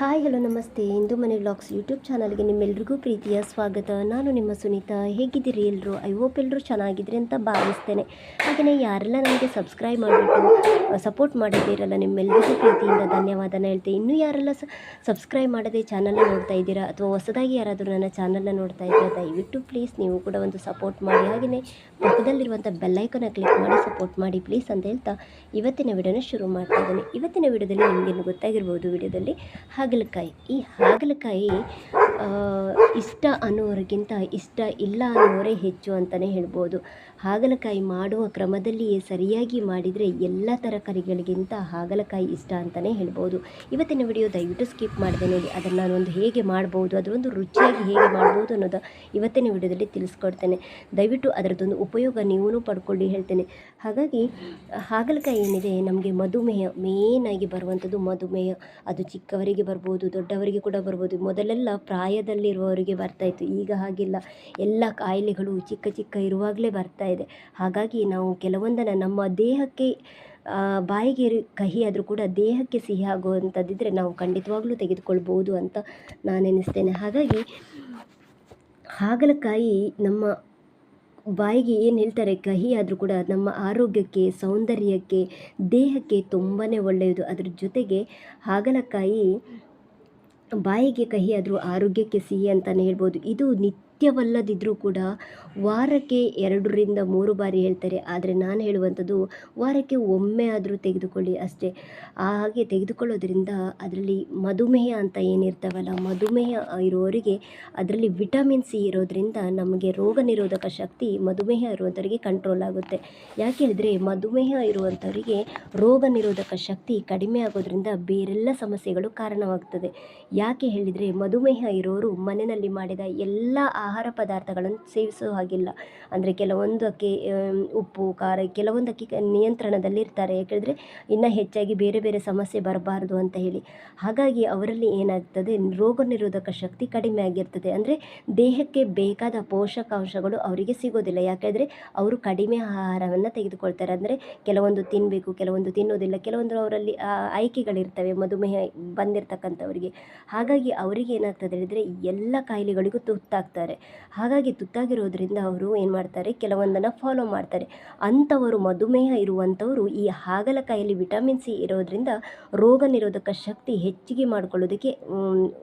Hi, hello, ನಮಸ್ತೆ. ಇಂದು ಮನೆ vlogs YouTube ಚಾನಲ್ಗೆ ನಿಮ್ಮೆಲ್ರಿಗೂ ಪ್ರೀತಿಯ ಸ್ವಾಗತ. ನಾನು ನಿಮ್ಮ ಸುನೀತಾ. ಹೇಗಿದ್ದೀರಿ ಎಲ್ಲರೂ ಐ ಹೋಪ್ ಎಲ್ಲರೂ ಚೆನ್ನಾಗಿದ್ದೀರಿ ಅಂತ ಭಾವಿಸ್ತೇನೆ. ಹಾಗೆಯೇ ಯಾರೆಲ್ಲ ನನಗೆ ಸಬ್ಸ್ಕ್ರೈಬ್ ಮಾಡಿಬಿಟ್ಟು ಸಪೋರ್ಟ್ ಮಾಡಿದ್ದೀರಲ್ಲ ನಿಮ್ಮೆಲ್ಲರಿಗೂ ಪ್ರೀತಿಯಿಂದ ಧನ್ಯವಾದನ ಹೇಳ್ತೀನಿ ಇನ್ನೂ ಯಾರೆಲ್ಲ ಸಬ್ಸ್ಕ್ರೈಬ್ ಮಾಡದೆ ಚಾನಲ್ನ ನೋಡ್ತಾ ಇದ್ದೀರಾ ಅಥವಾ ಹೊಸದಾಗಿ ಯಾರಾದರೂ ನನ್ನ ಚಾನಲ್ನ ನೋಡ್ತಾ ಇದ್ದೀರಾ, ದಯವಿಟ್ಟು ಪ್ಲೀಸ್ ನೀವು ಕೂಡ ಒಂದು ಸಪೋರ್ಟ್ ಮಾಡಿ. ಹಾಗೆಯೇ ಪಕ್ಕದಲ್ಲಿರುವಂಥ ಬೆಲ್ಲೈಕನ್ನ ಕ್ಲಿಕ್ ಮಾಡಿ ಸಪೋರ್ಟ್ ಮಾಡಿ ಪ್ಲೀಸ್ ಅಂತ ಹೇಳ್ತಾ ಇವತ್ತಿನ ವಿಡಿಯೋನ ಶುರು ಮಾಡ್ತಾ ಇದ್ದೀನಿ. ಇವತ್ತಿನ ವಿಡಿಯೋದಲ್ಲಿ ನಿಮಗೇನು ಗೊತ್ತಾಗಿರ್ಬೋದು ವಿಡಿಯೋದಲ್ಲಿ. ಹಾಗಲಕಾಯಿ. ಈ ಹಾಗಲಕಾಯಿ ಇಷ್ಟ ಅನ್ನೋರಿಗಿಂತ ಇಷ್ಟ ಇಲ್ಲ ಅನ್ನೋರೇ ಹೆಚ್ಚು ಅಂತಲೇ ಹೇಳ್ಬೋದು. ಹಾಗಲಕಾಯಿ ಮಾಡುವ ಕ್ರಮದಲ್ಲಿಯೇ ಸರಿಯಾಗಿ ಮಾಡಿದರೆ ಎಲ್ಲ ತರಕಾರಿಗಳಿಗಿಂತ ಹಾಗಲಕಾಯಿ ಇಷ್ಟ ಅಂತಲೇ ಹೇಳ್ಬೋದು. ಇವತ್ತಿನ ವಿಡಿಯೋ ದಯವಿಟ್ಟು ಸ್ಕಿಪ್ ಮಾಡಿದೆ ನೋಡಿ, ಅದನ್ನು ನಾನೊಂದು ಹೇಗೆ ಮಾಡ್ಬೋದು, ಅದರೊಂದು ರುಚಿಯಾಗಿ ಹೇಗೆ ಮಾಡ್ಬೋದು ಅನ್ನೋದು ಇವತ್ತಿನ ವಿಡಿಯೋದಲ್ಲಿ ತಿಳಿಸ್ಕೊಡ್ತೇನೆ. ದಯವಿಟ್ಟು ಅದರದ್ದೊಂದು ಉಪಯೋಗ ನೀವೂ ಪಡ್ಕೊಳ್ಳಿ ಹೇಳ್ತೇನೆ. ಹಾಗಾಗಿ, ಹಾಗಲಕಾಯಿ ಏನಿದೆ, ನಮಗೆ ಮಧುಮೇಹ ಮೇನಾಗಿ ಬರುವಂಥದ್ದು ಮಧುಮೇಹ. ಅದು ಚಿಕ್ಕವರಿಗೆ ಬರ್ಬೋದು, ದೊಡ್ಡವರಿಗೆ ಕೂಡ ಬರ್ಬೋದು. ಮೊದಲೆಲ್ಲ ಪ್ರಾಯದಲ್ಲಿರುವವರಿಗೆ ಬರ್ತಾಯಿತ್ತು ಈಗ ಹಾಗಿಲ್ಲ. ಎಲ್ಲ ಕಾಯಿಲೆಗಳು ಚಿಕ್ಕ ಚಿಕ್ಕ ಇರುವಾಗಲೇ ಬರ್ತಾ ಇದೆ. ಹಾಗಾಗಿ ನಾವು ಕೆಲವೊಂದನ್ನು ನಮ್ಮ ದೇಹಕ್ಕೆ ಬಾಯಿಗೆ ಕಹಿ ಆದರೂ ಕೂಡ ದೇಹಕ್ಕೆ ಸಿಹಿ ಆಗುವಂಥದ್ದಿದ್ದರೆ ನಾವು ಖಂಡಿತವಾಗ್ಲೂ ತೆಗೆದುಕೊಳ್ಬೋದು ಅಂತ ನಾನು ಎನಿಸ್ತೇನೆ ಹಾಗಾಗಿ ಹಾಗಲಕಾಯಿ ನಮ್ಮ ಬಾಯಿಗೆ ಏನು ಹೇಳ್ತಾರೆ? ಕಹಿ ಆದರೂ ಕೂಡ ನಮ್ಮ ಆರೋಗ್ಯಕ್ಕೆ, ಸೌಂದರ್ಯಕ್ಕೆ, ದೇಹಕ್ಕೆ ತುಂಬಾ ಒಳ್ಳೆಯದು. ಅದ್ರ ಜೊತೆಗೆ ಹಾಗಲಕಾಯಿ ಬಾಯಿಗೆ ಕಹಿ ಆದರೂ ಆರೋಗ್ಯಕ್ಕೆ ಸಿಹಿ ಅಂತಲೇ ಹೇಳ್ಬೋದು. ಇದು ನಿತ್ಯವಲ್ಲದಿದ್ದರೂ ಕೂಡ ವಾರಕ್ಕೆ ಎರಡರಿಂದ ಮೂರು ಬಾರಿ ಹೇಳ್ತಾರೆ. ಆದರೆ ನಾನು ಹೇಳುವಂಥದ್ದು ವಾರಕ್ಕೆ ಒಮ್ಮೆ ಆದರೂ ತೆಗೆದುಕೊಳ್ಳಿ ಅಷ್ಟೇ. ಹಾಗೆ ತೆಗೆದುಕೊಳ್ಳೋದ್ರಿಂದ ಅದರಲ್ಲಿ ಮಧುಮೇಹ ಅಂತ ಏನಿರ್ತಾವಲ್ಲ, ಮಧುಮೇಹ ಇರೋರಿಗೆ ಅದರಲ್ಲಿ ವಿಟಮಿನ್ ಸಿ ಇರೋದ್ರಿಂದ ನಮಗೆ ರೋಗ ನಿರೋಧಕ ಶಕ್ತಿ ಮಧುಮೇಹ ಇರುವಂಥವರಿಗೆ ಕಂಟ್ರೋಲ್ ಆಗುತ್ತೆ. ಯಾಕೆ ಹೇಳಿದರೆ ಮಧುಮೇಹ ಇರುವಂಥವರಿಗೆ ರೋಗ ನಿರೋಧಕ ಶಕ್ತಿ ಕಡಿಮೆ ಆಗೋದ್ರಿಂದ ಬೇರೆಲ್ಲ ಸಮಸ್ಯೆಗಳು ಕಾರಣವಾಗ್ತದೆ. ಯಾಕೆ ಹೇಳಿದರೆ ಮಧುಮೇಹ ಇರೋರು ಮನೆಯಲ್ಲಿ ಮಾಡಿದ ಎಲ್ಲ ಆಹಾರ ಪದಾರ್ಥಗಳನ್ನು ಸೇವಿಸೋ ಹಾಗಿಲ್ಲ. ಅಂದರೆ ಕೆಲವೊಂದಕ್ಕೆ ಉಪ್ಪು, ಖಾರ, ಕೆಲವೊಂದಕ್ಕೆ ನಿಯಂತ್ರಣದಲ್ಲಿ ನಿಯಂತ್ರಣದಲ್ಲಿರ್ತಾರೆ ಯಾಕೆಂದರೆ ಇನ್ನು ಹೆಚ್ಚಾಗಿ ಬೇರೆ ಬೇರೆ ಸಮಸ್ಯೆ ಬರಬಾರ್ದು ಅಂತ ಹೇಳಿ. ಹಾಗಾಗಿ ಅವರಲ್ಲಿ ಏನಾಗ್ತದೆ ರೋಗ ನಿರೋಧಕ ಶಕ್ತಿ ಕಡಿಮೆ ಆಗಿರ್ತದೆ. ಅಂದರೆ ದೇಹಕ್ಕೆ ಬೇಕಾದ ಪೋಷಕಾಂಶಗಳು ಅವರಿಗೆ ಸಿಗೋದಿಲ್ಲ. ಯಾಕೆಂದರೆ ಅವರು ಕಡಿಮೆ ಆಹಾರವನ್ನು ತೆಗೆದುಕೊಳ್ತಾರೆ. ಅಂದರೆ ಕೆಲವೊಂದು ತಿನ್ನಬೇಕು ಕೆಲವೊಂದು ತಿನ್ನೋದಿಲ್ಲ. ಕೆಲವೊಂದು ಅವರಲ್ಲಿ ಆಯ್ಕೆಗಳಿರ್ತವೆ, ಮಧುಮೇಹ ಬಂದಿರತಕ್ಕಂಥವರಿಗೆ. ಹಾಗಾಗಿ ಅವರಿಗೆ ಏನಾಗ್ತದೆ ಹೇಳಿದರೆ, ಎಲ್ಲ ಕಾಯಿಲೆಗಳಿಗೂ ತುತ್ತಾಗ್ತಾರೆ. ಹಾಗಾಗಿ ತುತ್ತಾಗಿರೋದ್ರಿಂದ ಅವರು ಏನು ಮಾಡ್ತಾರೆ? ಕೆಲವೊಂದನ್ನು ಫಾಲೋ ಮಾಡ್ತಾರೆ. ಅಂಥವರು ಮಧುಮೇಹ ಇರುವಂಥವರು ಈ ಹಾಗಲಕಾಯಲ್ಲಿ ವಿಟಮಿನ್ ಸಿ ಇರೋದ್ರಿಂದ ರೋಗ ನಿರೋಧಕ ಶಕ್ತಿ ಹೆಚ್ಚಿಗೆ ಮಾಡ್ಕೊಳ್ಳೋದಕ್ಕೆ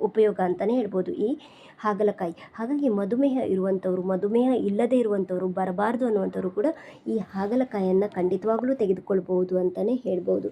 ಉಪಯೋಗ ಅಂತಲೇ ಹೇಳ್ಬೋದು ಈ ಹಾಗಲಕಾಯಿ. ಹಾಗಾಗಿ ಮಧುಮೇಹ ಇರುವಂಥವ್ರು, ಮಧುಮೇಹ ಇಲ್ಲದೇ ಇರುವಂಥವ್ರು, ಬರಬಾರ್ದು ಅನ್ನುವಂಥವ್ರು ಕೂಡ ಈ ಹಾಗಲಕಾಯಿಯನ್ನು ಖಂಡಿತವಾಗ್ಲೂ ತೆಗೆದುಕೊಳ್ಬೋದು ಅಂತಲೇ ಹೇಳ್ಬೋದು.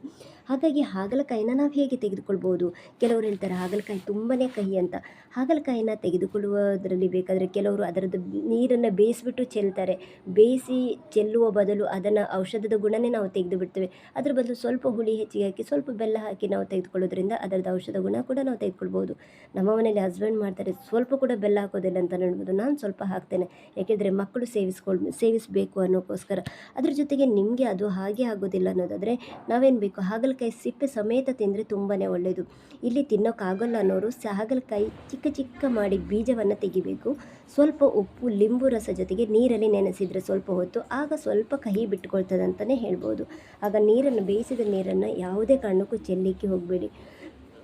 ಹಾಗಾಗಿ ಹಾಗಲಕಾಯಿನ ನಾವು ಹೇಗೆ ತೆಗೆದುಕೊಳ್ಬೋದು ಕೆಲವರು ಹೇಳ್ತಾರೆ ಹಾಗಲಕಾಯಿ ತುಂಬಾ ಕಹಿ ಅಂತ. ಹಾಗಲಕಾಯಿನ ತೆಗೆದುಕೊಳ್ಳುವುದರಲ್ಲಿ ಬೇಕಾದರೆ ಕೆಲವರು ಅದರದ್ದು ನೀರನ್ನು ಬೇಯಿಸಿಬಿಟ್ಟು ಚೆಲ್ತಾರೆ. ಬೇಯಿಸಿ ಚೆಲ್ಲುವ ಬದಲು ಅದನ್ನು ಔಷಧದ ಗುಣನೇ ನಾವು ತೆಗೆದು ಬಿಡ್ತೇವೆ. ಅದ್ರ ಬದಲು ಸ್ವಲ್ಪ ಹುಳಿ ಹೆಚ್ಚಿಗೆ ಹಾಕಿ, ಸ್ವಲ್ಪ ಬೆಲ್ಲ ಹಾಕಿ ನಾವು ತೆಗೆದುಕೊಳ್ಳೋದ್ರಿಂದ ಅದರದ್ದು ಔಷಧ ಗುಣ ಕೂಡ ನಾವು ತೆಗೆದುಕೊಳ್ಬೋದು ನಮ್ಮ ಮನೆಯಲ್ಲಿ ಹಸ್ಬೆಂಡ್ ಮಾಡ್ತಾರೆ, ಸ್ವಲ್ಪ ಕೂಡ ಬೆಲ್ಲ ಹಾಕೋದಿಲ್ಲ ಅಂತ ಹೇಳ್ಬೋದು. ನಾನು ಸ್ವಲ್ಪ ಹಾಕ್ತೇನೆ. ಯಾಕೆಂದರೆ ಮಕ್ಕಳು ಸೇವಿಸ್ಕೊಳ್, ಸೇವಿಸಬೇಕು ಅನ್ನೋಕ್ಕೋಸ್ಕರ. ಅದ್ರ ಜೊತೆಗೆ ನಿಮಗೆ ಅದು ಹಾಗೆ ಆಗೋದಿಲ್ಲ ಅನ್ನೋದಾದರೆ ನಾವೇನು ಬೇಕು? ಹಾಗಲಕಾಯಿ ಸಿಪ್ಪೆ ಸಮೇತ ತಿಂದರೆ ತುಂಬಾ ಒಳ್ಳೆಯದು ಇಲ್ಲಿ ತಿನ್ನೋಕ್ಕಾಗಲ್ಲ ಅನ್ನೋರು ಸಹ ಹಾಗಲಕಾಯಿ ಚಿಕ್ಕ ಚಿಕ್ಕ ಮಾಡಿ ಬೀಜವನ್ನು ತೆಗಿಬೇಕು. ಸ್ವಲ್ಪ ಉಪ್ಪು, ಲಿಂಬು ರಸ ಜೊತೆಗೆ ನೀರಲ್ಲಿ ನೆನೆಸಿದರೆ ಸ್ವಲ್ಪ ಹೊತ್ತು, ಆಗ ಸ್ವಲ್ಪ ಕಹಿ ಬಿಟ್ಟುಕೊಳ್ತದೆ ಅಂತಲೇ ಹೇಳ್ಬೋದು. ಆಗ ನೀರನ್ನು, ಬೇಯಿಸಿದ ನೀರನ್ನು ಯಾವುದೇ ಕಾರಣಕ್ಕೂ ಚೆಲ್ಲಿಕ್ಕೆ ಹೋಗಬೇಡಿ.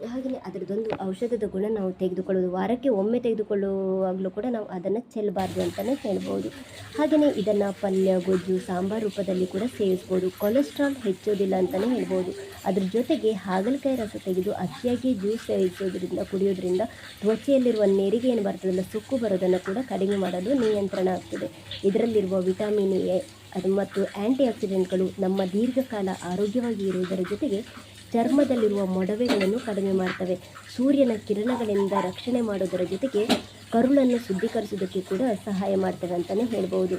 ಹಾಗೆಯೇ ಅದರದ್ದೊಂದು ಔಷಧದ ಗುಣ ನಾವು ತೆಗೆದುಕೊಳ್ಳೋದು. ವಾರಕ್ಕೆ ಒಮ್ಮೆ ತೆಗೆದುಕೊಳ್ಳುವಾಗಲೂ ಕೂಡ ನಾವು ಅದನ್ನು ಚೆಲ್ಲಬಾರ್ದು ಅಂತಲೇ ಹೇಳ್ಬೋದು. ಹಾಗೆಯೇ ಇದನ್ನು ಪಲ್ಯ, ಗೊಜ್ಜು, ಸಾಂಬಾರು ರೂಪದಲ್ಲಿ ಕೂಡ ಸೇವಿಸ್ಬೋದು. ಕೊಲೆಸ್ಟ್ರಾಲ್ ಹೆಚ್ಚೋದಿಲ್ಲ ಅಂತಲೇ ಹೇಳ್ಬೋದು. ಅದ್ರ ಜೊತೆಗೆ ಹಾಗಲಕಾಯಿ ರಸ ತೆಗೆದು ಅತಿಯಾಗಿ ಜ್ಯೂಸ್ ಸೇವಿಸೋದ್ರಿಂದ, ಕುಡಿಯೋದ್ರಿಂದ ತ್ವಚೆಯಲ್ಲಿರುವ ನೆರಿಗೆ ಏನು ಬರ್ತದಲ್ಲ, ಸುಕ್ಕು ಬರೋದನ್ನು ಕೂಡ ಕಡಿಮೆ ಮಾಡಲು ನಿಯಂತ್ರಣ ಆಗ್ತದೆ. ಇದರಲ್ಲಿರುವ ವಿಟಮಿನ್ ಎ, ಅದು ಮತ್ತು ಆ್ಯಂಟಿ ಆಕ್ಸಿಡೆಂಟ್ಗಳು ನಮ್ಮ ದೀರ್ಘಕಾಲ ಆರೋಗ್ಯವಾಗಿ ಇರುವುದರ ಜೊತೆಗೆ ಚರ್ಮದಲ್ಲಿರುವ ಮೊಡವೆಗಳನ್ನು ಕಡಿಮೆ ಮಾಡ್ತವೆ. ಸೂರ್ಯನ ಕಿರಣಗಳಿಂದ ರಕ್ಷಣೆ ಮಾಡೋದರ ಜೊತೆಗೆ ಕರುಳನ್ನು ಶುದ್ಧೀಕರಿಸೋದಕ್ಕೆ ಕೂಡ ಸಹಾಯ ಮಾಡ್ತವೆ ಅಂತಲೇ ಹೇಳ್ಬೋದು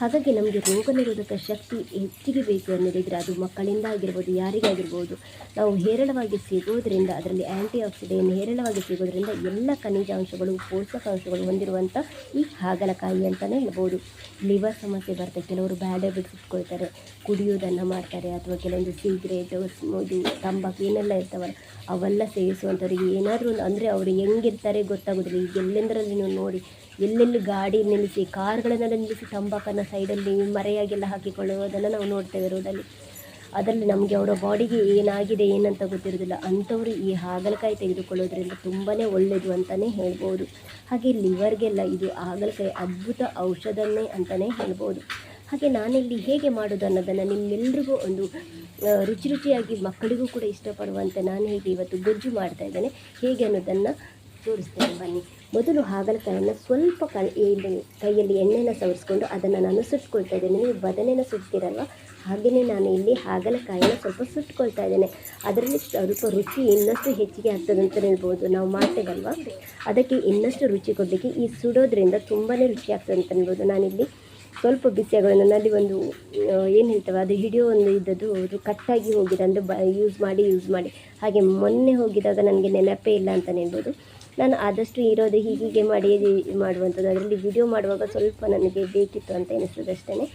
ಹಾಗಾಗಿ ನಮಗೆ ರೋಗ ನಿರೋಧಕ ಶಕ್ತಿ ಹೆಚ್ಚಿಗೆ ಬೇಕು ಅನ್ನೋದಿದ್ರೆ ಅದು ಮಕ್ಕಳಿಂದ ಆಗಿರ್ಬೋದು ಯಾರಿಗಾಗಿರ್ಬೋದು ನಾವು ಹೇರಳವಾಗಿ ಸಿಗೋದ್ರಿಂದ ಅದರಲ್ಲಿ ಆ್ಯಂಟಿ ಆಕ್ಸಿಡೆಂಟ್ ಹೇರಳವಾಗಿ ಸಿಗೋದ್ರಿಂದ ಎಲ್ಲ ಖನಿಜಾಂಶಗಳು, ಪೋಷಕಾಂಶಗಳು ಹೊಂದಿರುವಂಥ ಈ ಹಾಗಲಕಾಯಿ ಅಂತಲೇ ಹೇಳ್ಬೋದು. ಲಿವರ್ ಸಮಸ್ಯೆ ಬರ್ತದೆ ಕೆಲವರು ಬ್ಯಾಡ್ ಹ್ಯಾಬಿಟ್ಸ್ ಇಟ್ಕೊಳ್ತಾರೆ. ಕುಡಿಯೋದನ್ನು ಮಾಡ್ತಾರೆ ಅಥವಾ ಕೆಲವೊಂದು ಸಿಗ್ರೇಟ್ ಇದು ತಂಬಾಕು ಏನೆಲ್ಲ ಇರ್ತಾವಲ್ಲ, ಅವೆಲ್ಲ ಸೇವಿಸುವಂಥವ್ರಿಗೆ ಏನಾದರೂ ಅಂದರೆ ಅವರು ಹೆಂಗಿರ್ತಾರೆ ಗೊತ್ತಾಗೋದಿಲ್ಲ. ಈಗ ಎಲ್ಲೆಂದರಲ್ಲಿ ನೀವು ನೋಡಿ ಎಲ್ಲೆಲ್ಲಿ ಗಾಡಿ ನಿಲ್ಲಿಸಿ, ಕಾರ್ಗಳನ್ನೆಲ್ಲ ನಿಲ್ಲಿಸಿ ತಂಬಾಕನ್ನು ಸೈಡಲ್ಲಿ ಮರೆಯಾಗೆಲ್ಲ ಹಾಕಿಕೊಳ್ಳುವುದನ್ನು ನಾವು ನೋಡ್ತೇವೆ ರೋಡಲ್ಲಿ. ಅದರಲ್ಲಿ ನಮಗೆ ಅವರ ಬಾಡಿಗೆ ಏನಾಗಿದೆ, ಏನಂತ ಗೊತ್ತಿರೋದಿಲ್ಲ ಅಂಥವರು ಈ ಹಾಗಲಕಾಯಿ ತೆಗೆದುಕೊಳ್ಳೋದ್ರಿಂದ ತುಂಬಾ ಒಳ್ಳೆಯದು ಅಂತಲೇ ಹೇಳ್ಬೋದು. ಹಾಗೆ ಲಿವರ್ಗೆಲ್ಲ ಇದು ಹಾಗಲಕಾಯಿ ಅದ್ಭುತ ಔಷಧನೇ ಅಂತಲೇ ಹೇಳ್ಬೋದು. ಹಾಗೆ ನಾನಿಲ್ಲಿ ಹೇಗೆ ಮಾಡೋದು ಅನ್ನೋದನ್ನು ನಿಮ್ಮೆಲ್ರಿಗೂ ಒಂದು ರುಚಿ ರುಚಿಯಾಗಿ ಮಕ್ಕಳಿಗೂ ಕೂಡ ಇಷ್ಟಪಡುವಂತೆ ನಾನು ಹೇಗೆ ಇವತ್ತು ಗೊಜ್ಜು ಮಾಡ್ತಾ ಇದ್ದೇನೆ. ಹೇಗೆ ಅನ್ನೋದನ್ನು ತೋರಿಸ್ತೇನೆ ಬನ್ನಿ. ಮೊದಲು ಹಾಗಲಕಾಯನ್ನು ಸ್ವಲ್ಪ ಕ ಕೈಯಲ್ಲಿ ಎಣ್ಣೆನ ಸವರಿಸ್ಕೊಂಡು ಅದನ್ನು ನಾನು ಸುಟ್ಕೊಳ್ತಾ ಇದ್ದೇನೆ. ನೀವು ಬದನೆನ ಸುಡ್ತೀರಲ್ವ ಹಾಗೆಯೇ ನಾನು ಇಲ್ಲಿ ಹಾಗಲಕಾಯಿನ ಸ್ವಲ್ಪ ಸುಟ್ಕೊಳ್ತಾ ಇದ್ದೇನೆ. ಅದರಲ್ಲಿ ಸ್ವಲ್ಪ ರುಚಿ ಇನ್ನಷ್ಟು ಹೆಚ್ಚಿಗೆ ಆಗ್ತದೆ ಅಂತ ಹೇಳ್ಬೋದು. ನಾವು ಮಾಡ್ತೇವಲ್ವ? ಅದಕ್ಕೆ ಇನ್ನಷ್ಟು ರುಚಿ ಕೊಡಲಿಕ್ಕೆ ಈ ಸುಡೋದ್ರಿಂದ ತುಂಬಾ ರುಚಿ ಆಗ್ತದೆ ಅಂತ ಹೇಳ್ಬೋದು. ನಾನಿಲ್ಲಿ ಸ್ವಲ್ಪ ಬಿಸಿಯಾಗೋದು ನನ್ನಲ್ಲಿ ಒಂದು ಏನು ಹೇಳ್ತೇವೆ, ಅದು ಹಿಡಿಯೋ ಒಂದು ಇದ್ದದ್ದು ಅದು ಕಟ್ಟಾಗಿ ಹೋಗಿದೆ. ಅಂದರೆ ಬ ಯೂಸ್ ಮಾಡಿ ಯೂಸ್ ಮಾಡಿ. ಹಾಗೆ ಮೊನ್ನೆ ಹೋಗಿದಾಗ ನನಗೆ ನೆನಪೇ ಇಲ್ಲ ಅಂತ ಹೇಳ್ಬೋದು. ನಾನು ಆದಷ್ಟು ಇರೋದು ಹೀಗೆ ಮಾಡಿ ಮಾಡುವಂಥದ್ದು. ಅದರಲ್ಲಿ ವಿಡಿಯೋ ಮಾಡುವಾಗ ಸ್ವಲ್ಪ ನನಗೆ ಬೇಕಿತ್ತು ಅಂತ ಅನಿಸ್ತದಷ್ಟೇ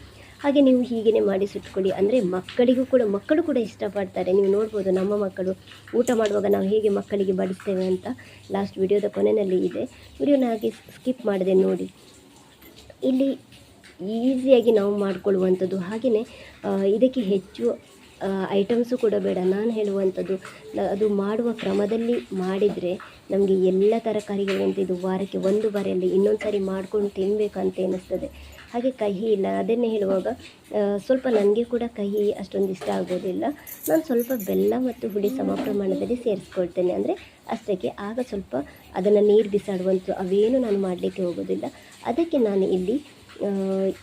ಹಾಗೆ ನೀವು ಹೀಗೇ ಮಾಡಿ ಸುಟ್ಕೊಳ್ಳಿ. ಅಂದರೆ ಮಕ್ಕಳಿಗೂ ಕೂಡ, ಮಕ್ಕಳು ಕೂಡ ಇಷ್ಟಪಡ್ತಾರೆ. ನೀವು ನೋಡ್ಬೋದು ನಮ್ಮ ಮಕ್ಕಳು ಊಟ ಮಾಡುವಾಗ ನಾವು ಹೇಗೆ ಮಕ್ಕಳಿಗೆ ಬಡಿಸ್ತೇವೆ ಅಂತ ಲಾಸ್ಟ್ ವಿಡಿಯೋದ ಕೊನೆಯಲ್ಲಿ ಇದೆ. ವಿಡಿಯೋನ ಹಾಗೆ ಸ್ಕಿಪ್ ಮಾಡಿದೆ ನೋಡಿ. ಇಲ್ಲಿ ಈಸಿಯಾಗಿ ನಾವು ಮಾಡಿಕೊಳ್ಳುವಂಥದ್ದು. ಹಾಗೆಯೇ ಇದಕ್ಕೆ ಹೆಚ್ಚು ಐಟಮ್ಸು ಕೂಡ ಬೇಡ. ನಾನು ಹೇಳುವಂಥದ್ದು ಅದು ಮಾಡುವ ಕ್ರಮದಲ್ಲಿ ಮಾಡಿದರೆ ನಮಗೆ ಎಲ್ಲ ತರಕಾರಿಗಳಿಂದ ಇದು ವಾರಕ್ಕೆ ಒಂದು ಬಾರಿಯಲ್ಲಿ ಇನ್ನೊಂದು ಸಾರಿ ಮಾಡ್ಕೊಂಡು ತಿನ್ನಬೇಕಂತ ಎನಿಸ್ತದೆ. ಹಾಗೆ ಕಹಿ ಇಲ್ಲ, ಅದನ್ನೇ ಹೇಳುವಾಗ ಸ್ವಲ್ಪ ನನಗೆ ಕೂಡ ಕಹಿ ಅಷ್ಟೊಂದು ಇಷ್ಟ ಆಗೋದಿಲ್ಲ. ನಾನು ಸ್ವಲ್ಪ ಬೆಲ್ಲ ಮತ್ತು ಹುಳಿ ಸಮ ಪ್ರಮಾಣದಲ್ಲಿ ಸೇರಿಸ್ಕೊಳ್ತೇನೆ. ಅಂದರೆ ಅಷ್ಟಕ್ಕೆ, ಆಗ ಸ್ವಲ್ಪ ಅದನ್ನು ನೀರು ಬಿಸಾಡುವಂಥ ಅವೇನು ನಾನು ಮಾಡಲಿಕ್ಕೆ ಹೋಗೋದಿಲ್ಲ. ಅದಕ್ಕೆ ನಾನು ಇಲ್ಲಿ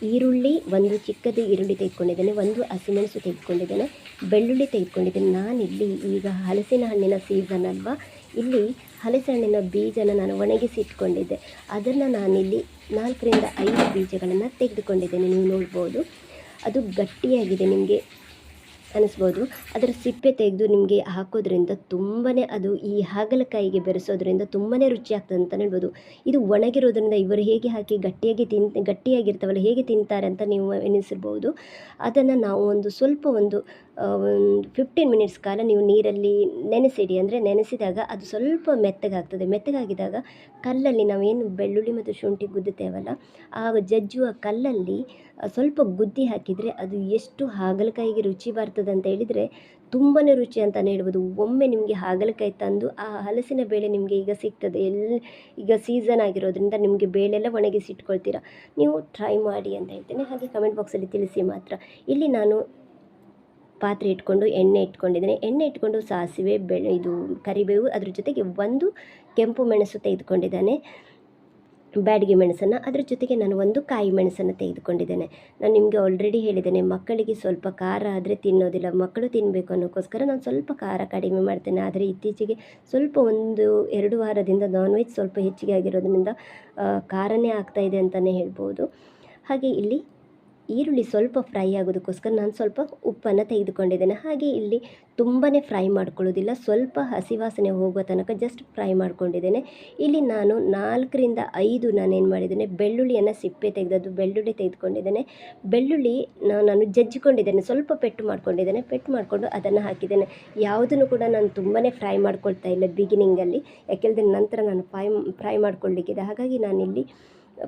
ಈರುಳ್ಳಿ, ಒಂದು ಚಿಕ್ಕದು ಈರುಳ್ಳಿ ತೆಗೆದುಕೊಂಡಿದ್ದೇನೆ, ಒಂದು ಹಸಿಮೆಣಸು ತೆಗೆದುಕೊಂಡಿದ್ದೇನೆ, ಬೆಳ್ಳುಳ್ಳಿ ತೆಗೆದುಕೊಂಡಿದ್ದೇನೆ. ನಾನಿಲ್ಲಿ ಈಗ ಹಲಸಿನ ಹಣ್ಣಿನ ಸೀಸನ್ ಅಲ್ವಾ? ಇಲ್ಲಿ ಹಲಸಿನ ಹಣ್ಣಿನ ಬೀಜನ ನಾನು ಒಣಗಿಸಿ ಇಟ್ಕೊಂಡಿದ್ದೆ. ಅದನ್ನು ನಾನಿಲ್ಲಿ ನಾಲ್ಕರಿಂದ ಐದು ಬೀಜಗಳನ್ನು ತೆಗೆದುಕೊಂಡಿದ್ದೇನೆ. ನೀವು ನೋಡ್ಬೋದು. ಅದು ಗಟ್ಟಿಯಾಗಿದೆ. ನಿಮಗೆ ಅನಿಸ್ಬೋದು ಅದರ ಸಿಪ್ಪೆ ತೆಗೆದು ನಿಮಗೆ ಹಾಕೋದ್ರಿಂದ ತುಂಬಾ ಅದು ಈ ಹಾಗಲಕಾಯಿಗೆ ಬೆರೆಸೋದ್ರಿಂದ ತುಂಬಾ ರುಚಿ ಆಗ್ತದೆ ಅಂತ ಹೇಳ್ಬೋದು. ಇದು ಒಣಗಿರೋದ್ರಿಂದ ಇವರು ಹೇಗೆ ಹಾಕಿ ಗಟ್ಟಿಯಾಗಿ ತಿನ್, ಗಟ್ಟಿಯಾಗಿರ್ತಾವಲ್ಲ ಹೇಗೆ ತಿಂತಾರೆ ಅಂತ ನೀವು ಎನಿಸಿರ್ಬೋದು. ಅದನ್ನು ನಾವು ಒಂದು ಸ್ವಲ್ಪ ಒಂದು ಫಿಫ್ಟೀನ್ ಮಿನಿಟ್ಸ್ ಕಾಲ ನೀವು ನೀರಲ್ಲಿ ನೆನೆಸಿಡಿ. ಅಂದರೆ ನೆನೆಸಿದಾಗ ಅದು ಸ್ವಲ್ಪ ಮೆತ್ತಗಾಗ್ತದೆ. ಮೆತ್ತಗಾಗಿದಾಗ ಕಲ್ಲಲ್ಲಿ ನಾವೇನು ಬೆಳ್ಳುಳ್ಳಿ ಮತ್ತು ಶುಂಠಿ ಗುದ್ದುತ್ತೇವಲ್ಲ ಆ ಜಜ್ಜುವ ಕಲ್ಲಲ್ಲಿ ಸ್ವಲ್ಪ ಗುದ್ದಿ ಹಾಕಿದರೆ ಅದು ಎಷ್ಟು ಹಾಗಲಕಾಯಿಗೆ ರುಚಿ ಬರ್ತದೆ ಅಂತ ಹೇಳಿದರೆ ತುಂಬಾ ರುಚಿ ಅಂತಲೇ ಹೇಳ್ಬೋದು. ಒಮ್ಮೆ ನಿಮಗೆ ಹಾಗಲಕಾಯಿ ತಂದು, ಆ ಹಲಸಿನ ಬೇಳೆ ನಿಮಗೆ ಈಗ ಸಿಗ್ತದೆ. ಎಲ್ಲಿ ಈಗ ಸೀಸನ್ ಆಗಿರೋದ್ರಿಂದ ನಿಮಗೆ ಬೇಳೆಲ್ಲ ಒಣಗಿಸಿ ಇಟ್ಕೊಳ್ತೀರಾ. ನೀವು ಟ್ರೈ ಮಾಡಿ ಅಂತ ಹೇಳ್ತೇನೆ. ಹಾಗೆ ಕಮೆಂಟ್ ಬಾಕ್ಸಲ್ಲಿ ತಿಳಿಸಿ ಮಾತ್ರ. ಇಲ್ಲಿ ನಾನು ಪಾತ್ರೆ ಇಟ್ಕೊಂಡು, ಎಣ್ಣೆ ಇಟ್ಕೊಂಡಿದ್ದೇನೆ. ಎಣ್ಣೆ ಇಟ್ಕೊಂಡು ಸಾಸಿವೆ, ಬೆಳೆ, ಇದು ಕರಿಬೇವು ಅದ್ರ ಜೊತೆಗೆ ಒಂದು ಕೆಂಪು ಮೆಣಸು ತೆಗೆದುಕೊಂಡಿದ್ದಾನೆ. ಬ್ಯಾಡಿಗೆ ಮೆಣಸನ್ನು. ಅದ್ರ ಜೊತೆಗೆ ನಾನು ಒಂದು ಕಾಯಿ ಮೆಣಸನ್ನು ತೆಗೆದುಕೊಂಡಿದ್ದೇನೆ. ನಾನು ನಿಮಗೆ ಆಲ್ರೆಡಿ ಹೇಳಿದ್ದೇನೆ, ಮಕ್ಕಳಿಗೆ ಸ್ವಲ್ಪ ಖಾರ ಆದರೆ ತಿನ್ನೋದಿಲ್ಲ. ಮಕ್ಕಳು ತಿನ್ನಬೇಕು ಅನ್ನೋಕ್ಕೋಸ್ಕರ ನಾನು ಸ್ವಲ್ಪ ಖಾರ ಕಡಿಮೆ ಮಾಡ್ತೇನೆ. ಆದರೆ ಇತ್ತೀಚೆಗೆ ಸ್ವಲ್ಪ ಒಂದು ಎರಡು ವಾರದಿಂದ ನಾನ್ ವೆಜ್ ಸ್ವಲ್ಪ ಹೆಚ್ಚಿಗೆ ಆಗಿರೋದ್ರಿಂದ ಖಾರನೇ ಆಗ್ತಾಯಿದೆ ಅಂತಲೇ ಹೇಳ್ಬೋದು. ಹಾಗೆ ಇಲ್ಲಿ ಈರುಳ್ಳಿ ಸ್ವಲ್ಪ ಫ್ರೈ ಆಗೋದಕ್ಕೋಸ್ಕರ ನಾನು ಸ್ವಲ್ಪ ಉಪ್ಪನ್ನು ತೆಗೆದುಕೊಂಡಿದ್ದೇನೆ. ಹಾಗೆ ಇಲ್ಲಿ ತುಂಬಾ ಫ್ರೈ ಮಾಡ್ಕೊಳ್ಳೋದಿಲ್ಲ. ಸ್ವಲ್ಪ ಹಸಿ ವಾಸನೆ ಹೋಗುವ ತನಕ ಜಸ್ಟ್ ಫ್ರೈ ಮಾಡ್ಕೊಂಡಿದ್ದೇನೆ. ಇಲ್ಲಿ ನಾನು ನಾಲ್ಕರಿಂದ ಐದು ನಾನೇನು ಮಾಡಿದ್ದೇನೆ, ಬೆಳ್ಳುಳ್ಳಿಯನ್ನು ಸಿಪ್ಪೆ ತೆಗೆದದ್ದು, ಬೆಳ್ಳುಳ್ಳಿ ತೆಗೆದುಕೊಂಡಿದ್ದೇನೆ. ಬೆಳ್ಳುಳ್ಳಿ ನಾನು ಜಜ್ಜಿಕೊಂಡಿದ್ದೇನೆ. ಸ್ವಲ್ಪ ಪೆಟ್ಟು ಮಾಡ್ಕೊಂಡಿದ್ದೇನೆ. ಪೆಟ್ಟು ಮಾಡಿಕೊಂಡು ಅದನ್ನು ಹಾಕಿದ್ದೇನೆ. ಯಾವುದನ್ನು ಕೂಡ ನಾನು ತುಂಬಾ ಫ್ರೈ ಮಾಡ್ಕೊಳ್ತಾ ಇಲ್ಲ ಬಿಗಿನಿಂಗಲ್ಲಿ ಯಾಕೆಂದರೆ ನಂತರ ನಾನು ಫ್ರೈ ಫ್ರೈ ಮಾಡ್ಕೊಳ್ಳಿಕ್ಕಿದೆ ಹಾಗಾಗಿ ನಾನಿಲ್ಲಿ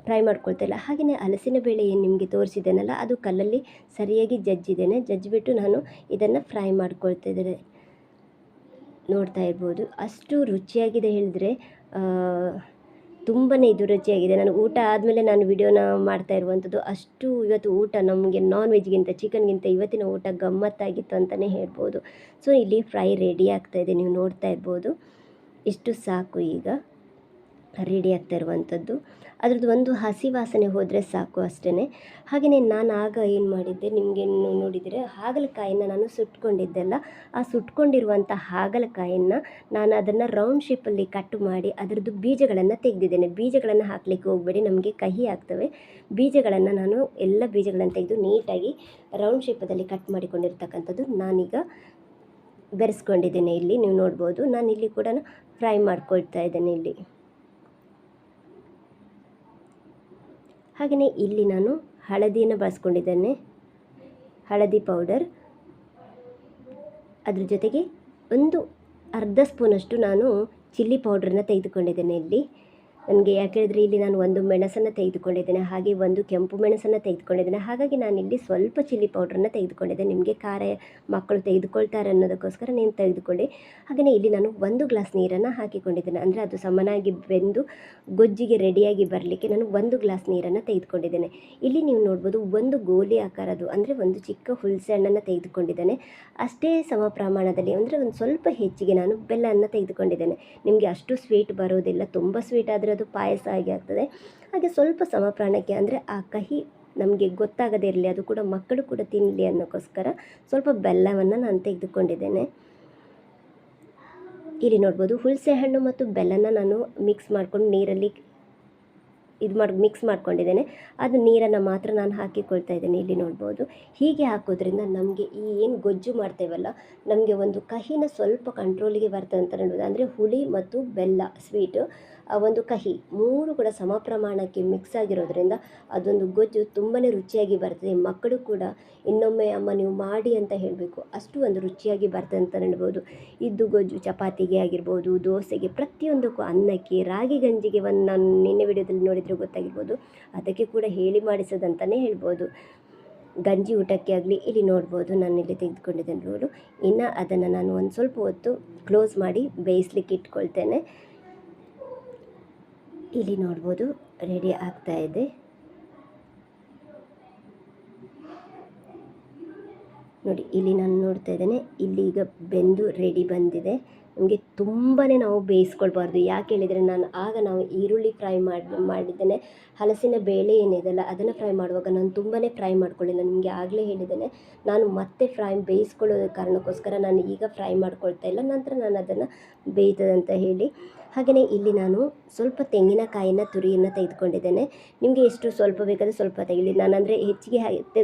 ಫ್ರೈ ಮಾಡ್ಕೊಳ್ತಾ ಇಲ್ಲ ಹಾಗೆಯೇ ಹಲಸಿನ ಬೇಳೆ ಏನು ನಿಮಗೆ ತೋರಿಸಿದ್ದೇನಲ್ಲ, ಅದು ಕಲ್ಲಲ್ಲಿ ಸರಿಯಾಗಿ ಜಜ್ಜಿದ್ದೇನೆ. ಜಜ್ಜಿಬಿಟ್ಟು ನಾನು ಇದನ್ನು ಫ್ರೈ ಮಾಡ್ಕೊಳ್ತಾ ಇದ್ದೇನೆ ನೋಡ್ತಾ ಇರ್ಬೋದು. ಅಷ್ಟು ರುಚಿಯಾಗಿದೆ ಹೇಳಿದ್ರೆ ತುಂಬಾ ಇದು ರುಚಿಯಾಗಿದೆ. ನಾನು ಊಟ ಆದಮೇಲೆ ನಾನು ವಿಡಿಯೋನ ಮಾಡ್ತಾ ಇರುವಂಥದ್ದು ಅಷ್ಟು ಇವತ್ತು ಊಟ ನಮಗೆ ನಾನ್ ವೆಜ್ಗಿಂತ ಚಿಕನ್ಗಿಂತ ಇವತ್ತಿನ ಊಟ ಗಮ್ಮತ್ತಾಗಿತ್ತು ಅಂತಲೇ ಹೇಳ್ಬೋದು. ಸೊ ಇಲ್ಲಿ ಫ್ರೈ ರೆಡಿ ಆಗ್ತಾ ಇದೆ. ನೀವು ನೋಡ್ತಾ ಇರ್ಬೋದು. ಇಷ್ಟು ಸಾಕು ಈಗ. ರೆಡಿ ಆಗ್ತಾ ಇರುವಂಥದ್ದು ಅದ್ರದ್ದು ಒಂದು ಹಸಿ ವಾಸನೆ ಹೋದರೆ ಸಾಕು ಅಷ್ಟೇ ಹಾಗೆಯೇ ನಾನು ಆಗ ಏನು ಮಾಡಿದ್ದೆ ನಿಮಗೆ ನೋಡಿದರೆ? ಹಾಗಲಕಾಯಿನ ನಾನು ಸುಟ್ಕೊಂಡಿದ್ದೆಲ್ಲ. ಆ ಸುಟ್ಕೊಂಡಿರುವಂಥ ಹಾಗಲಕಾಯಿನ ನಾನು ಅದನ್ನು ರೌಂಡ್ ಶೇಪಲ್ಲಿ ಕಟ್ ಮಾಡಿ ಅದರದ್ದು ಬೀಜಗಳನ್ನು ತೆಗೆದಿದ್ದೇನೆ. ಬೀಜಗಳನ್ನು ಹಾಕಲಿಕ್ಕೆ ಹೋಗಬೇಡಿ, ನಮಗೆ ಕಹಿ ಆಗ್ತವೆ. ಬೀಜಗಳನ್ನು ನಾನು ಎಲ್ಲ ಬೀಜಗಳನ್ನು ತೆಗೆದು ನೀಟಾಗಿ ರೌಂಡ್ ಶೇಪದಲ್ಲಿ ಕಟ್ ಮಾಡಿಕೊಂಡಿರ್ತಕ್ಕಂಥದ್ದು ನಾನೀಗ ಬೆರೆಸ್ಕೊಂಡಿದ್ದೇನೆ ಇಲ್ಲಿ. ನೀವು ನೋಡ್ಬೋದು ನಾನು ಇಲ್ಲಿ ಕೂಡ ಫ್ರೈ ಮಾಡ್ಕೊಳ್ತಾ ಇದ್ದೇನೆ ಇಲ್ಲಿ. ಹಾಗೆಯೇ ಇಲ್ಲಿ ನಾನು ಹಳದಿಯನ್ನು ಬಳಸ್ಕೊಂಡಿದ್ದೇನೆ. ಹಳದಿ ಪೌಡರ್. ಅದ್ರ ಜೊತೆಗೆ ಒಂದು ಅರ್ಧ ಸ್ಪೂನಷ್ಟು ನಾನು ಚಿಲ್ಲಿ ಪೌಡ್ರನ್ನ ತೆಗೆದುಕೊಂಡಿದ್ದೇನೆ ಇಲ್ಲಿ. ನನಗೆ ಯಾಕೆ ಹೇಳಿದರೆ ಇಲ್ಲಿ ನಾನು ಒಂದು ಮೆಣಸನ್ನು ತೆಗೆದುಕೊಂಡಿದ್ದೇನೆ, ಹಾಗೆ ಒಂದು ಕೆಂಪು ಮೆಣಸನ್ನು ತೆಗೆದುಕೊಂಡಿದ್ದೇನೆ, ಹಾಗಾಗಿ ನಾನು ಇಲ್ಲಿ ಸ್ವಲ್ಪ ಚಿಲ್ಲಿ ಪೌಡ್ರನ್ನು ತೆಗೆದುಕೊಂಡಿದ್ದೆ ನಿಮಗೆ ಖಾರ ಮಕ್ಕಳು ತೆಗೆದುಕೊಳ್ತಾರೆ ಅನ್ನೋದಕ್ಕೋಸ್ಕರ ನೀವು ತೆಗೆದುಕೊಳ್ಳಿ. ಹಾಗೆಯೇ ಇಲ್ಲಿ ನಾನು ಒಂದು ಗ್ಲಾಸ್ ನೀರನ್ನು ಹಾಕಿಕೊಂಡಿದ್ದೇನೆ. ಅಂದರೆ ಅದು ಸಮನಾಗಿ ಬೆಂದು ಗೊಜ್ಜಿಗೆ ರೆಡಿಯಾಗಿ ಬರಲಿಕ್ಕೆ ನಾನು ಒಂದು ಗ್ಲಾಸ್ ನೀರನ್ನು ತೆಗೆದುಕೊಂಡಿದ್ದೇನೆ. ಇಲ್ಲಿ ನೀವು ನೋಡ್ಬೋದು ಒಂದು ಗೋಲಿ ಆಕಾರದ್ದು, ಅಂದರೆ ಒಂದು ಚಿಕ್ಕ ಹುಲ್ಸೆ ಹಣ್ಣನ್ನು ತೆಗೆದುಕೊಂಡಿದ್ದೇನೆ. ಅಷ್ಟೇ ಸಮ ಪ್ರಮಾಣದಲ್ಲಿ ಅಂದರೆ ಒಂದು ಸ್ವಲ್ಪ ಹೆಚ್ಚಿಗೆ ನಾನು ಬೆಲ್ಲವನ್ನು ತೆಗೆದುಕೊಂಡಿದ್ದೇನೆ. ನಿಮಗೆ ಅಷ್ಟು ಸ್ವೀಟ್ ಬರೋದಿಲ್ಲ, ತುಂಬ ಸ್ವೀಟ್ ಆದರೆ ಅದು ಪಾಯಸ ಆಗಿ ಆಗ್ತದೆ. ಹಾಗೆ ಸ್ವಲ್ಪ ಸಮಪ್ರಾಣಕ್ಕೆ ಅಂದರೆ ಆ ಕಹಿ ನಮಗೆ ಗೊತ್ತಾಗದೇ ಇರಲಿ, ಅದು ಕೂಡ ಮಕ್ಕಳು ಕೂಡ ತಿನ್ನಲಿ ಅನ್ನೋಕ್ಕೋಸ್ಕರ ಸ್ವಲ್ಪ ಬೆಲ್ಲವನ್ನು ನಾನು ತೆಗೆದುಕೊಂಡಿದ್ದೇನೆ. ಇಲ್ಲಿ ನೋಡ್ಬೋದು ಹುಳಸೆ ಹಣ್ಣು ಮತ್ತು ಬೆಲ್ಲನ ನಾನು ಮಿಕ್ಸ್ ಮಾಡ್ಕೊಂಡು ನೀರಲ್ಲಿ ಇದು ಮಾಡಿ ಮಿಕ್ಸ್ ಮಾಡ್ಕೊಂಡಿದ್ದೇನೆ. ಅದು ನೀರನ್ನು ಮಾತ್ರ ನಾನು ಹಾಕಿಕೊಳ್ತಾ ಇದ್ದೇನೆ ಇಲ್ಲಿ ನೋಡ್ಬೋದು. ಹೀಗೆ ಹಾಕೋದ್ರಿಂದ ನಮಗೆ ಈ ಏನು ಗೊಜ್ಜು ಮಾಡ್ತೇವಲ್ಲ, ನಮಗೆ ಒಂದು ಕಹಿನ ಸ್ವಲ್ಪ ಕಂಟ್ರೋಲಿಗೆ ಬರ್ತದೆ ಅಂತ ಹೇಳ್ಬೋದು ಅಂದರೆ ಹುಳಿ ಮತ್ತು ಬೆಲ್ಲ ಸ್ವೀಟು ಒಂದು ಕಹಿ ಮೂರು ಕೂಡ ಸಮ ಪ್ರಮಾಣಕ್ಕೆ ಮಿಕ್ಸ್ ಆಗಿರೋದ್ರಿಂದ ಅದೊಂದು ಗೊಜ್ಜು ತುಂಬಾ ರುಚಿಯಾಗಿ ಬರ್ತದೆ. ಮಕ್ಕಳು ಕೂಡ ಇನ್ನೊಮ್ಮೆ ಅಮ್ಮ, ನೀವು ಮಾಡಿ ಅಂತ ಹೇಳಬೇಕು. ಅಷ್ಟು ಒಂದು ರುಚಿಯಾಗಿ ಬರ್ತದೆ ಅಂತ ಹೇಳ್ಬೋದು ಇದ್ದು ಗೊಜ್ಜು ಚಪಾತಿಗೆ ಆಗಿರ್ಬೋದು, ದೋಸೆಗೆ ಪ್ರತಿಯೊಂದಕ್ಕೂ ಅನ್ನಕ್ಕೆ, ರಾಗಿ ಗಂಜಿಗೆ ಒಂದು ನಾನು ನಿನ್ನೆ ವಿಡಿಯೋದಲ್ಲಿ ನೋಡಿದರೆ ಗೊತ್ತಾಗಿರ್ಬೋದು. ಅದಕ್ಕೆ ಕೂಡ ಹೇಳಿ ಮಾಡಿಸೋದಂತಲೇ ಹೇಳ್ಬೋದು. ಗಂಜಿ ಊಟಕ್ಕೆ ಆಗಲಿ, ಇಲ್ಲಿ ನೋಡ್ಬೋದು, ನಾನು ಇಲ್ಲಿ ತೆಗೆದುಕೊಂಡಿದ್ದೇನೆ ರೋಲು ಇನ್ನು ಅದನ್ನು ನಾನು ಒಂದು ಸ್ವಲ್ಪ ಹೊತ್ತು ಕ್ಲೋಸ್ ಮಾಡಿ ಬೇಯಿಸ್ಲಿಕ್ಕೆ ಇಟ್ಕೊಳ್ತೇನೆ. ಇಲ್ಲಿ ನೋಡ್ಬೋದು ರೆಡಿ ಆಗ್ತಾ ಇದೆ. ನೋಡಿ, ಇಲ್ಲಿ ನಾನು ನೋಡ್ತಾ ಇದ್ದೇನೆ, ಇಲ್ಲಿ ಈಗ ಬೆಂದು ರೆಡಿ ಬಂದಿದೆ. ನಮಗೆ ತುಂಬಾ ನಾವು ಬೇಯಿಸ್ಕೊಳ್ಬಾರ್ದು. ಯಾಕೆ ಹೇಳಿದರೆ, ನಾನು ಆಗ ನಾವು ಈರುಳ್ಳಿ ಫ್ರೈ ಮಾಡಿ, ಮಾಡಿದ್ದೇನೆ. ಹಲಸಿನ ಬೇಳೆ ಏನಿದೆಯಲ್ಲ, ಅದನ್ನು ಫ್ರೈ ಮಾಡುವಾಗ ನಾನು ತುಂಬಾ ಫ್ರೈ ಮಾಡ್ಕೊಳ್ಳಿಲ್ಲ. ನಿಮಗೆ ಆಗಲೇ ಹೇಳಿದ್ದೇನೆ, ನಾನು ಮತ್ತೆ ಫ್ರೈ ಬೇಯಿಸ್ಕೊಳ್ಳೋ ಕಾರಣಕ್ಕೋಸ್ಕರ ನಾನು ಈಗ ಫ್ರೈ ಮಾಡ್ಕೊಳ್ತಾ ಇಲ್ಲ. ನಂತರ ನಾನು ಅದನ್ನು ಬೇಯ್ತದಂತ ಹೇಳಿ. ಹಾಗೆಯೇ ಇಲ್ಲಿ ನಾನು ಸ್ವಲ್ಪ ತೆಂಗಿನಕಾಯಿನ ತುರಿಯನ್ನು ತೆಗೆದುಕೊಂಡಿದ್ದೇನೆ. ನಿಮಗೆ ಎಷ್ಟು ಸ್ವಲ್ಪ ಬೇಕಾದರೆ ಸ್ವಲ್ಪ ತೆಗಿಲಿ. ನಾನಂದರೆ ಹೆಚ್ಚಿಗೆ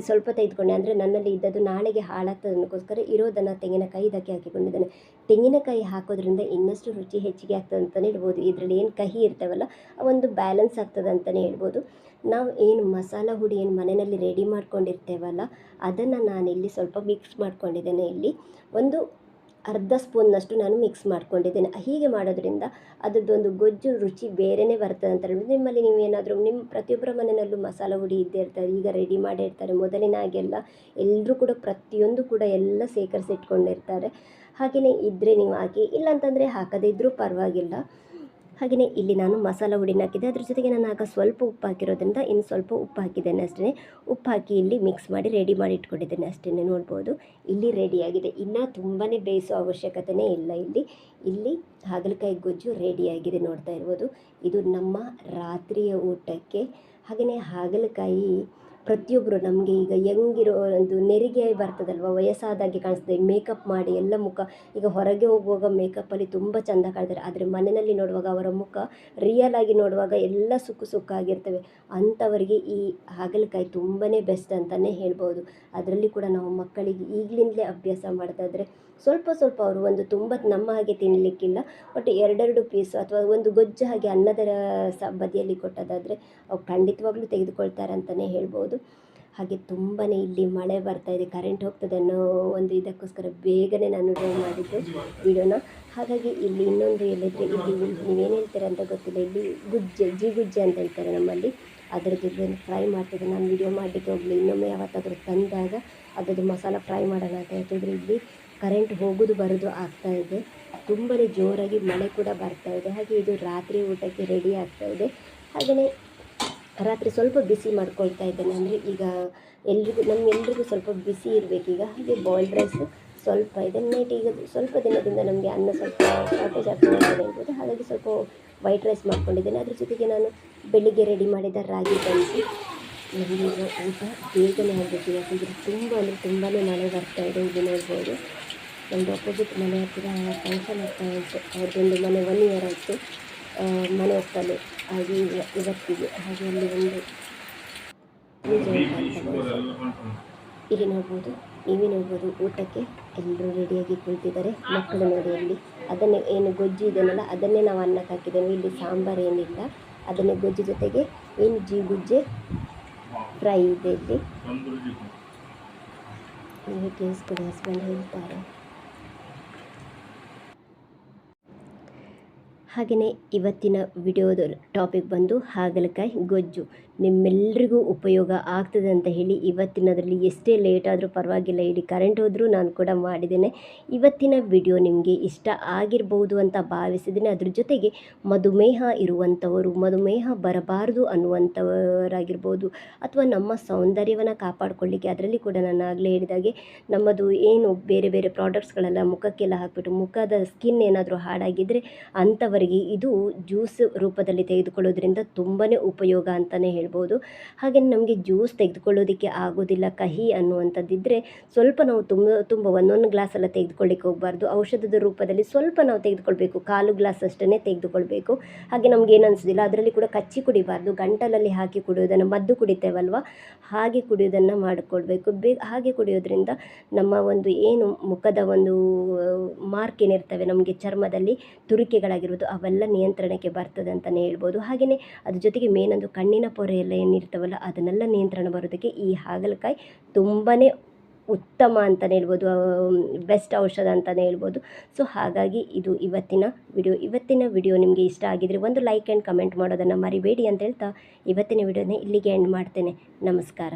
ಸ್ವಲ್ಪ ತೆಗೆದುಕೊಂಡೆ. ಅಂದರೆ ನನ್ನಲ್ಲಿ ಇದ್ದದ್ದು ನಾಳೆಗೆ ಹಾಳಾಗ್ತದೆ ಇರೋದನ್ನು ತೆಂಗಿನಕಾಯಿ ಇದಕ್ಕೆ ಹಾಕಿಕೊಂಡಿದ್ದೇನೆ. ತೆಂಗಿನಕಾಯಿ ಹಾಕೋದ್ರಿಂದ ಇನ್ನಷ್ಟು ರುಚಿ ಹೆಚ್ಚಿಗೆ ಆಗ್ತದೆ ಅಂತಲೇ ಹೇಳ್ಬೋದು. ಇದರಲ್ಲಿ ಏನು ಕಹಿ ಇರ್ತವಲ್ಲ ಒಂದು ಬ್ಯಾಲೆನ್ಸ್ ಆಗ್ತದೆ ಅಂತಲೇ ಹೇಳ್ಬೋದು. ನಾವು ಏನು ಮಸಾಲ ಹುಡಿ ಏನು ಮನೆಯಲ್ಲಿ ರೆಡಿ ಮಾಡ್ಕೊಂಡಿರ್ತೇವಲ್ಲ, ಅದನ್ನು ನಾನಿಲ್ಲಿ ಸ್ವಲ್ಪ ಮಿಕ್ಸ್ ಮಾಡ್ಕೊಂಡಿದ್ದೇನೆ ಇಲ್ಲಿ. ಒಂದು ಅರ್ಧ ಸ್ಪೂನ್ನಷ್ಟು ನಾನು ಮಿಕ್ಸ್ ಮಾಡ್ಕೊಂಡಿದ್ದೇನೆ. ಹೀಗೆ ಮಾಡೋದ್ರಿಂದ ಅದರದ್ದೊಂದು ಗೊಜ್ಜು ರುಚಿ ಬೇರೆಯೇ ಬರ್ತದೆ ಅಂತ ಹೇಳ್ಬೋದು ನಿಮ್ಮಲ್ಲಿ ನೀವು ಏನಾದರೂ ನಿಮ್ಮ ಪ್ರತಿಯೊಬ್ಬರ ಮನೆಯಲ್ಲೂ ಮಸಾಲ ಹುಡಿ ಇದ್ದೇ ಇರ್ತಾರೆ, ಈಗ ರೆಡಿ ಮಾಡೇ ಇರ್ತಾರೆ, ಮೊದಲಿನ ಹಾಗೆಲ್ಲ ಎಲ್ಲರೂ ಕೂಡ ಪ್ರತಿಯೊಂದು ಕೂಡ ಎಲ್ಲ ಸೇಕರಿಸಿಟ್ಕೊಂಡಿರ್ತಾರೆ. ಹಾಗೆಯೇ ಇದ್ದರೆ ನೀವು ಹಾಕಿ, ಇಲ್ಲಾಂತಂದರೆ ಹಾಕದೇ ಇದ್ದರೂ ಪರವಾಗಿಲ್ಲ. ಹಾಗೆಯೇ ಇಲ್ಲಿ ನಾನು ಮಸಾಲ ಹುಡಿನ ಹಾಕಿದ್ದೆ. ಅದ್ರ ಜೊತೆಗೆ ನಾನು ಆಗ ಸ್ವಲ್ಪ ಉಪ್ಪು ಹಾಕಿರೋದ್ರಿಂದ ಇನ್ನು ಸ್ವಲ್ಪ ಉಪ್ಪು ಹಾಕಿದ್ದೇನೆ ಅಷ್ಟೇ. ಉಪ್ಪು ಹಾಕಿ ಇಲ್ಲಿ ಮಿಕ್ಸ್ ಮಾಡಿ ರೆಡಿ ಮಾಡಿ ಇಟ್ಕೊಂಡಿದ್ದೇನೆ ಅಷ್ಟೇ ನೋಡ್ಬೋದು. ಇಲ್ಲಿ ರೆಡಿಯಾಗಿದೆ ಇನ್ನೂ ತುಂಬಾ ಬೇಯಿಸೋ ಅವಶ್ಯಕತೆಯೇ ಇಲ್ಲ ಇಲ್ಲಿ. ಇಲ್ಲಿ ಹಾಗಲಕಾಯಿ ಗೊಜ್ಜು ರೆಡಿಯಾಗಿದೆ ನೋಡ್ತಾ ಇರ್ಬೋದು. ಇದು ನಮ್ಮ ರಾತ್ರಿಯ ಊಟಕ್ಕೆ. ಹಾಗೆಯೇ ಹಾಗಲಕಾಯಿ ಪ್ರತಿಯೊಬ್ಬರು ನಮಗೆ ಈಗ ಯಂಗಿರೋ ಒಂದು ನೆರಿಗೆ ಬರ್ತದಲ್ವ? ವಯಸ್ಸಾದಾಗೆ ಕಾಣಿಸ್ತದೆ. ಮೇಕಪ್ ಮಾಡಿ ಎಲ್ಲ ಮುಖ, ಈಗ ಹೊರಗೆ ಹೋಗುವಾಗ ಮೇಕಪ್ಪಲ್ಲಿ ತುಂಬ ಚೆಂದ ಕಾಣ್ತಾರೆ. ಆದರೆ ಮನೆಯಲ್ಲಿ ನೋಡುವಾಗ ಅವರ ಮುಖ ರಿಯಲ್ ಆಗಿ ನೋಡುವಾಗ ಎಲ್ಲ ಸುಕ್ಕು ಸುಕ್ಕಾಗಿರ್ತವೆ ಅಂಥವರಿಗೆ ಈ ಹಾಗಲಕಾಯಿ ತುಂಬಾ ಬೆಸ್ಟ್ ಅಂತಲೇ ಹೇಳ್ಬೋದು. ಅದರಲ್ಲಿ ಕೂಡ ನಾವು ಮಕ್ಕಳಿಗೆ ಈಗಲಿಂದಲೇ ಅಭ್ಯಾಸ ಮಾಡ್ತಾಯಿದ್ರೆ ಸ್ವಲ್ಪ ಸ್ವಲ್ಪ ಅವರು ಒಂದು ತುಂಬ ನಮ್ಮ ಹಾಗೆ ತಿನ್ನಲಿಕ್ಕಿಲ್ಲ ಬಟ್ ಎರಡೆರಡು ಪೀಸ್ ಅಥವಾ ಒಂದು ಗೊಜ್ಜು ಹಾಗೆ ಅನ್ನದರ ಸ ಬದಿಯಲ್ಲಿ ಕೊಟ್ಟದಾದರೆ ಅವು ಖಂಡಿತವಾಗ್ಲೂ ತೆಗೆದುಕೊಳ್ತಾರೆ ಅಂತಲೇ ಹೇಳ್ಬೋದು. ಹಾಗೆ ತುಂಬಾ ಇಲ್ಲಿ ಮಳೆ ಬರ್ತಾ ಇದೆ ಕರೆಂಟ್ ಹೋಗ್ತದೆ ಅನ್ನೋ ಒಂದು ಇದಕ್ಕೋಸ್ಕರ ಬೇಗನೆ ನಾನು ಡ್ರೈವ್ ಮಾಡಿದ್ದು ವಿಡಿಯೋನ. ಹಾಗಾಗಿ ಇಲ್ಲಿ ಇನ್ನೊಂದು ಹೇಳಿದರೆ ಇಲ್ಲಿ ನೀವೇನು ಹೇಳ್ತೀರ ಅಂತ ಗೊತ್ತಿಲ್ಲ, ಇಲ್ಲಿ ಗುಜ್ಜೆ ಜಿಗುಜ್ಜೆ ಅಂತ ಹೇಳ್ತಾರೆ ನಮ್ಮಲ್ಲಿ. ಅದರದ್ದು ಇದನ್ನು ಫ್ರೈ ಮಾಡ್ತಿದ್ದೆ. ನಾನು ವಿಡಿಯೋ ಮಾಡಲಿಕ್ಕೆ ಹೋಗಲಿ ಇನ್ನೊಮ್ಮೆ ಯಾವತ್ತಾದರೂ ತಂದಾಗ ಅದರದ್ದು ಮಸಾಲ ಫ್ರೈ ಮಾಡೋಣ ಅಂತ ಹೇಳ್ತಿದ್ರೆ. ಇಲ್ಲಿ ಕರೆಂಟ್ ಹೋಗೋದು ಬರೋದು ಆಗ್ತಾ ಇದೆ. ತುಂಬಾ ಜೋರಾಗಿ ಮಳೆ ಕೂಡ ಬರ್ತಾ ಇದೆ. ಹಾಗೆ ಇದು ರಾತ್ರಿ ಊಟಕ್ಕೆ ರೆಡಿ ಆಗ್ತಾ ಇದೆ. ಹಾಗೆಯೇ ರಾತ್ರಿ ಸ್ವಲ್ಪ ಬಿಸಿ ಮಾಡ್ಕೊಳ್ತಾ ಇದ್ದೇನೆ. ಅಂದರೆ ಈಗ ಎಲ್ರಿಗೂ ನಮಗೆಲ್ರಿಗೂ ಸ್ವಲ್ಪ ಬಿಸಿ ಇರಬೇಕೀಗ ಹಾಗೆ ಬಾಯ್ಲ್ಡ್ ರೈಸ್ ಸ್ವಲ್ಪ ಇದೆ. ನೈಟ್ ಈಗ ಸ್ವಲ್ಪ ದಿನದಿಂದ ನಮಗೆ ಅನ್ನ ಸ್ವಲ್ಪ ಶಾರ್ಟೇಜ್ ಆಗ್ತಾ ಇರ್ಬೋದು ಹಾಗಾಗಿ ಸ್ವಲ್ಪ ವೈಟ್ ರೈಸ್ ಮಾಡ್ಕೊಂಡಿದ್ದೇನೆ. ಅದ್ರ ಜೊತೆಗೆ ನಾನು ಬೆಳಿಗ್ಗೆ ರೆಡಿ ಮಾಡಿದ ರಾಗಿ ಗಂಜಿ ನಮಗೆ ಈಗ ಊಟ ಬೇಗನೆ ಆಗಬೇಕು ಯಾಕಂದರೆ ತುಂಬ ಅಂದರೆ ತುಂಬಾ ಮಳೆ ಬರ್ತಾ ಇದೆ. ಇಲ್ಲಿ ನೋಡ್ಬೋದು. ನಮ್ಮದು ಅಪೋಸಿಟ್ ಮನೆ ಹತ್ತಿರ ಫಂಕ್ಷನ್ ಆಗ್ತಾ ಇತ್ತು ಅವ್ರದ್ದೊಂದು ಮನೆ ಒನ್ ಇಯರ್ ಆಯಿತು. ಮನೆ ಒಪ್ಪಲು ಹಾಗೆ ಇವ- ಇವತ್ತಿಗೆ. ಹಾಗೆ ಅಲ್ಲಿ ಒಂದು ಇಲ್ಲಿ ನೋಡ್ಬೋದು ನೀವೇ ನೋಡ್ಬೋದು ಊಟಕ್ಕೆ ಎಲ್ಲರೂ ರೆಡಿಯಾಗಿ ಕುಳಿತಿದ್ದಾರೆ ಮಕ್ಕಳು ನೋಡಿ ಅಲ್ಲಿ. ಅದನ್ನೇ ಏನು ಗೊಜ್ಜು ಇದನ್ನೆಲ್ಲ ಅದನ್ನೇ ನಾವು ಅನ್ನಕ್ಕೆ ಹಾಕಿದ್ದೇವೆ. ಇಲ್ಲಿ ಸಾಂಬಾರು ಏನಿಲ್ಲ. ಅದನ್ನೇ ಗೊಜ್ಜು ಜೊತೆಗೆ ಏನು ಜೀ ಗುಜ್ಜೆ ಫ್ರೈ ಇದೆ ಇಲ್ಲಿ. ನೀವೇ ಕೂಡ ಹಸ್ಬೆಂಡ್ ಹೇಳ್ತಾರೆ. ಹಾಗೆಯೇ ಇವತ್ತಿನ ವಿಡಿಯೋದ ಟಾಪಿಕ್ ಬಂದು ಹಾಗಲಕಾಯಿ ಗೊಜ್ಜು. ನಿಮ್ಮೆಲ್ಲರಿಗೂ ಉಪಯೋಗ ಆಗ್ತದೆ ಅಂತ ಹೇಳಿ ಇವತ್ತಿನದರಲ್ಲಿ ಎಷ್ಟೇ ಲೇಟ್ ಆದರೂ ಪರವಾಗಿಲ್ಲ, ಇಡೀ ಕರೆಂಟ್ ಹೋದರೂ ನಾನು ಕೂಡ ಮಾಡಿದ್ದೇನೆ. ಇವತ್ತಿನ ವಿಡಿಯೋ ನಿಮಗೆ ಇಷ್ಟ ಆಗಿರ್ಬೋದು ಅಂತ ಭಾವಿಸಿದ್ದೇನೆ. ಅದ್ರ ಜೊತೆಗೆ ಮಧುಮೇಹ ಇರುವಂಥವರು, ಮಧುಮೇಹ ಬರಬಾರದು ಅನ್ನುವಂಥವರಾಗಿರ್ಬೋದು ಅಥವಾ ನಮ್ಮ ಸೌಂದರ್ಯವನ್ನು ಕಾಪಾಡಿಕೊಳ್ಳಿಕ್ಕೆ ಅದರಲ್ಲಿ ಕೂಡ ನಾನು ಆಗಲೇ ಹೇಳಿದಾಗೆ ನಮ್ಮದು ಏನು ಬೇರೆ ಬೇರೆ ಪ್ರಾಡಕ್ಟ್ಸ್ಗಳೆಲ್ಲ ಮುಖಕ್ಕೆಲ್ಲ ಹಾಕಿಬಿಟ್ಟು ಮುಖದ ಸ್ಕಿನ್ ಏನಾದರೂ ಹಾಳಾಗಿದ್ದರೆ ಇದು ಜ್ಯೂಸ್ ರೂಪದಲ್ಲಿ ತೆಗೆದುಕೊಳ್ಳೋದ್ರಿಂದ ತುಂಬಾ ಉಪಯೋಗ ಅಂತಲೇ ಹೇಳ್ಬೋದು. ಹಾಗೆ ನಮಗೆ ಜ್ಯೂಸ್ ತೆಗೆದುಕೊಳ್ಳೋದಕ್ಕೆ ಆಗೋದಿಲ್ಲ ಕಹಿ ಅನ್ನುವಂಥದ್ದಿದ್ದರೆ ಸ್ವಲ್ಪ ನಾವು ತುಂಬ ತುಂಬ ಒಂದೊಂದು ಗ್ಲಾಸೆಲ್ಲ ತೆಗೆದುಕೊಳ್ಳಿಕ್ಕೆ ಹೋಗಬಾರ್ದು. ಔಷಧದ ರೂಪದಲ್ಲಿ ಸ್ವಲ್ಪ ನಾವು ತೆಗೆದುಕೊಳ್ಬೇಕು, ಕಾಲು ಗ್ಲಾಸ್ ಅಷ್ಟನ್ನೇ ತೆಗೆದುಕೊಳ್ಬೇಕು. ಹಾಗೆ ನಮ್ಗೆ ಏನು ಅನಿಸೋದಿಲ್ಲ ಅದರಲ್ಲಿ ಕೂಡ ಕಚ್ಚಿ ಕುಡಿಬಾರ್ದು, ಗಂಟಲಲ್ಲಿ ಹಾಕಿ ಕುಡಿಯೋದನ್ನು ಮದ್ದು ಕುಡಿತೇವಲ್ವ? ಹಾಗೆ ಕುಡಿಯೋದನ್ನು ಮಾಡಿಕೊಳ್ಬೇಕು. ಬೇ, ಹಾಗೆ ಕುಡಿಯೋದ್ರಿಂದ ನಮ್ಮ ಒಂದು ಏನು ಮುಖದ ಒಂದು, ಮಾರ್ಕ್ ಏನಿರ್ತವೆ ನಮಗೆ ಚರ್ಮದಲ್ಲಿ ತುರಿಕೆಗಳಾಗಿರ್ಬೋದು ಅವೆಲ್ಲ ನಿಯಂತ್ರಣಕ್ಕೆ ಬರ್ತದೆ ಅಂತಲೇ ಹೇಳ್ಬೋದು. ಹಾಗೆಯೇ ಅದ್ರ ಜೊತೆಗೆ ಮೇನ್ ಒಂದು ಕಣ್ಣಿನ ಪೊರೆ ಎಲ್ಲ ಏನಿರ್ತಾವಲ್ಲ, ಅದನ್ನೆಲ್ಲ ನಿಯಂತ್ರಣ ಬರೋದಕ್ಕೆ ಈ ಹಾಗಲಕಾಯಿ ತುಂಬಾ ಉತ್ತಮ ಅಂತಲೇ ಹೇಳ್ಬೋದು. ಬೆಸ್ಟ್ ಔಷಧ ಅಂತಲೇ ಹೇಳ್ಬೋದು. ಸೊ ಹಾಗಾಗಿ ಇದು ಇವತ್ತಿನ ವಿಡಿಯೋ ಇವತ್ತಿನ ವಿಡಿಯೋ ನಿಮಗೆ ಇಷ್ಟ ಆಗಿದರೆ ಒಂದು ಲೈಕ್ ಆ್ಯಂಡ್ ಕಮೆಂಟ್ ಮಾಡೋದನ್ನು ಮರಿಬೇಡಿ ಅಂತ ಹೇಳ್ತಾ ಇವತ್ತಿನ ವಿಡಿಯೋನೇ ಇಲ್ಲಿಗೆ ಎಂಡ್ ಮಾಡ್ತೇನೆ. ನಮಸ್ಕಾರ.